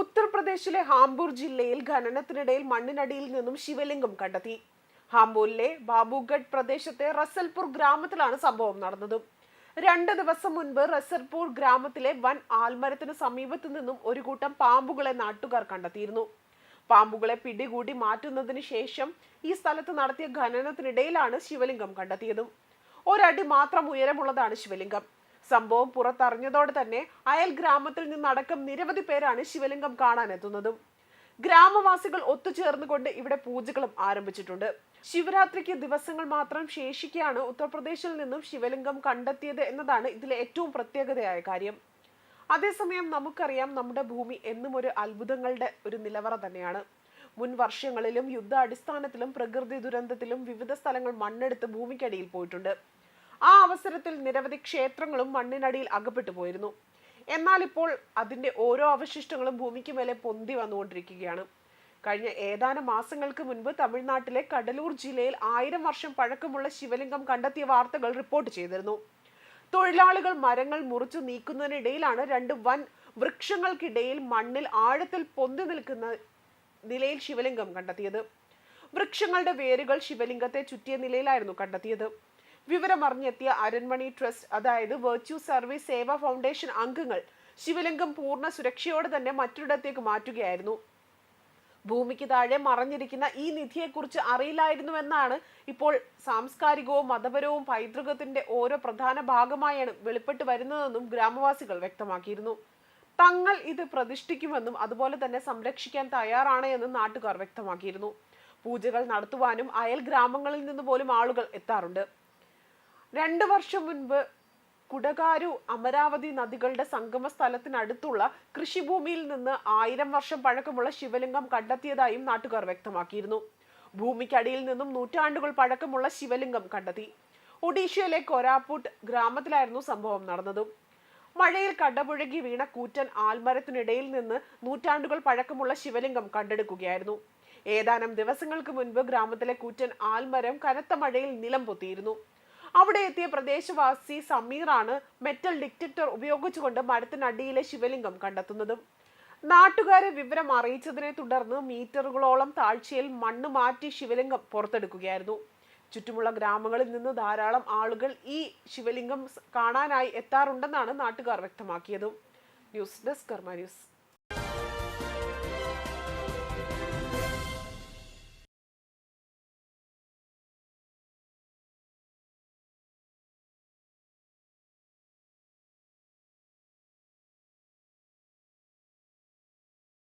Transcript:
ഉത്തർപ്രദേശിലെ ഹാംപൂർ ജില്ലയിൽ ഖനനത്തിനിടയിൽ മണ്ണിനടിയിൽ നിന്നും ശിവലിംഗം കണ്ടെത്തി. ഹാംപൂരിലെ ബാബുഗഡ് പ്രദേശത്തെ റസൽപൂർ ഗ്രാമത്തിലാണ് സംഭവം നടന്നത്. രണ്ട് ദിവസം മുൻപ് റസൽപൂർ ഗ്രാമത്തിലെ വൻ ആൽമരത്തിന് സമീപത്തു നിന്നും ഒരു കൂട്ടം പാമ്പുകളെ നാട്ടുകാർ കണ്ടെത്തിയിരുന്നു. പാമ്പുകളെ പിടികൂടി മാറ്റുന്നതിന് ശേഷം ഈ സ്ഥലത്ത് നടത്തിയ ഖനനത്തിനിടയിലാണ് ശിവലിംഗം കണ്ടെത്തിയതും. ഒരടി മാത്രം ഉയരമുള്ളതാണ് ശിവലിംഗം. സംഭവം പുറത്തറിഞ്ഞതോടെ തന്നെ അയൽ ഗ്രാമത്തിൽ നിന്നടക്കം നിരവധി പേരാണ് ശിവലിംഗം കാണാനെത്തുന്നതും. ഗ്രാമവാസികൾ ഒത്തുചേർന്നുകൊണ്ട് ഇവിടെ പൂജകളും ആരംഭിച്ചിട്ടുണ്ട്. ശിവരാത്രിക്ക് ദിവസങ്ങൾ മാത്രം ശേഷിക്കെയാണ് ഉത്തർപ്രദേശിൽ നിന്നും ശിവലിംഗം കണ്ടെത്തിയത് എന്നതാണ് ഇതിലെ ഏറ്റവും പ്രത്യേകതയായ കാര്യം. അതേസമയം നമുക്കറിയാം നമ്മുടെ ഭൂമി എന്നും ഒരു അത്ഭുതങ്ങളുടെ ഒരു നിലവറ തന്നെയാണ്. മുൻ വർഷങ്ങളിലും യുദ്ധാടിസ്ഥാനത്തിലും പ്രകൃതി ദുരന്തത്തിലും വിവിധ സ്ഥലങ്ങൾ മണ്ണെടുത്ത് ഭൂമിക്കടിയിൽ പോയിട്ടുണ്ട്. ആ അവസരത്തിൽ നിരവധി ക്ഷേത്രങ്ങളും മണ്ണിനടിയിൽ അകപ്പെട്ടു പോയിരുന്നു. എന്നാൽ ഇപ്പോൾ അതിന്റെ ഓരോ അവശിഷ്ടങ്ങളും ഭൂമിക്ക് മേലെ പൊന്തി വന്നുകൊണ്ടിരിക്കുകയാണ്. കഴിഞ്ഞ ഏതാനും മാസങ്ങൾക്ക് മുൻപ് തമിഴ്നാട്ടിലെ കടലൂർ ജില്ലയിൽ ആയിരം വർഷം പഴക്കമുള്ള ശിവലിംഗം കണ്ടെത്തിയ വാർത്തകൾ റിപ്പോർട്ട് ചെയ്തിരുന്നു. തൊഴിലാളികൾ മരങ്ങൾ മുറിച്ചു നീക്കുന്നതിനിടയിലാണ് രണ്ട് വൻ വൃക്ഷങ്ങൾക്കിടയിൽ മണ്ണിൽ ആഴത്തിൽ പൊന്തി നിൽക്കുന്ന നിലയിൽ ശിവലിംഗം കണ്ടെത്തിയത്. വൃക്ഷങ്ങളുടെ വേരുകൾ ശിവലിംഗത്തെ ചുറ്റിയ നിലയിലായിരുന്നു കണ്ടെത്തിയത്. വിവരമറിഞ്ഞെത്തിയ അരൺമണി ട്രസ്റ്റ് അതായത് വെർച്യു സർവീസ് സേവാ ഫൗണ്ടേഷൻ അംഗങ്ങൾ ശിവലിംഗം പൂർണ സുരക്ഷയോടെ തന്നെ മറ്റൊരിടത്തേക്ക് മാറ്റുകയായിരുന്നു. ഭൂമിക്ക് താഴെ മറഞ്ഞിരിക്കുന്ന ഈ നിധിയെക്കുറിച്ച് അറിയില്ലായിരുന്നുവെന്നാണ് ഇപ്പോൾ സാംസ്കാരികവും മതപരവും പൈതൃകത്തിന്റെ ഓരോ പ്രധാന ഭാഗമായാണ് വെളിപ്പെട്ട് വരുന്നതെന്നും ഗ്രാമവാസികൾ വ്യക്തമാക്കിയിരുന്നു. തങ്ങൾ ഇത് പ്രതിഷ്ഠിക്കുമെന്നും അതുപോലെ തന്നെ സംരക്ഷിക്കാൻ തയ്യാറാണ് എന്നും നാട്ടുകാർ വ്യക്തമാക്കിയിരുന്നു. പൂജകൾ നടത്തുവാനും അയൽ ഗ്രാമങ്ങളിൽ നിന്ന് പോലും ആളുകൾ എത്താറുണ്ട്. രണ്ട് വർഷം മുൻപ് കുടകാരു അമരാവതി നദികളുടെ സംഗമ സ്ഥലത്തിനടുത്തുള്ള കൃഷിഭൂമിയിൽ നിന്ന് ആയിരം വർഷം പഴക്കമുള്ള ശിവലിംഗം കണ്ടെത്തിയതായും നാട്ടുകാർ വ്യക്തമാക്കിയിരുന്നു. ഭൂമിക്കടിയിൽ നിന്നും നൂറ്റാണ്ടുകൾ പഴക്കമുള്ള ശിവലിംഗം കണ്ടെത്തി. ഒഡീഷയിലെ കൊരാപുട്ട് ഗ്രാമത്തിലായിരുന്നു സംഭവം നടന്നത്. മഴയിൽ കടപുഴകി വീണ കൂറ്റൻ ആൽമരത്തിനിടയിൽ നിന്ന് നൂറ്റാണ്ടുകൾ പഴക്കമുള്ള ശിവലിംഗം കണ്ടെടുക്കുകയായിരുന്നു. ഏതാനും ദിവസങ്ങൾക്ക് മുൻപ് ഗ്രാമത്തിലെ കൂറ്റൻ ആൽമരം കനത്ത മഴയിൽ നിലം പൊത്തിയിരുന്നു. അവിടെ എത്തിയ പ്രദേശവാസി സമീറാണ് മെറ്റൽ ഡിറ്റക്ടർ ഉപയോഗിച്ചുകൊണ്ട് മരത്തിനടിയിലെ ശിവലിംഗം കണ്ടെത്തുന്നതും. നാട്ടുകാരെ വിവരം അറിയിച്ചതിനെ തുടർന്ന് മീറ്ററുകളോളം താഴ്ചയിൽ മണ്ണ് മാറ്റി ശിവലിംഗം പുറത്തെടുക്കുകയായിരുന്നു. ചുറ്റുമുള്ള ഗ്രാമങ്ങളിൽ നിന്ന് ധാരാളം ആളുകൾ ഈ ശിവലിംഗം കാണാനായി എത്താറുണ്ടെന്നാണ് നാട്ടുകാർ വ്യക്തമാക്കിയത്. News desk Karma news.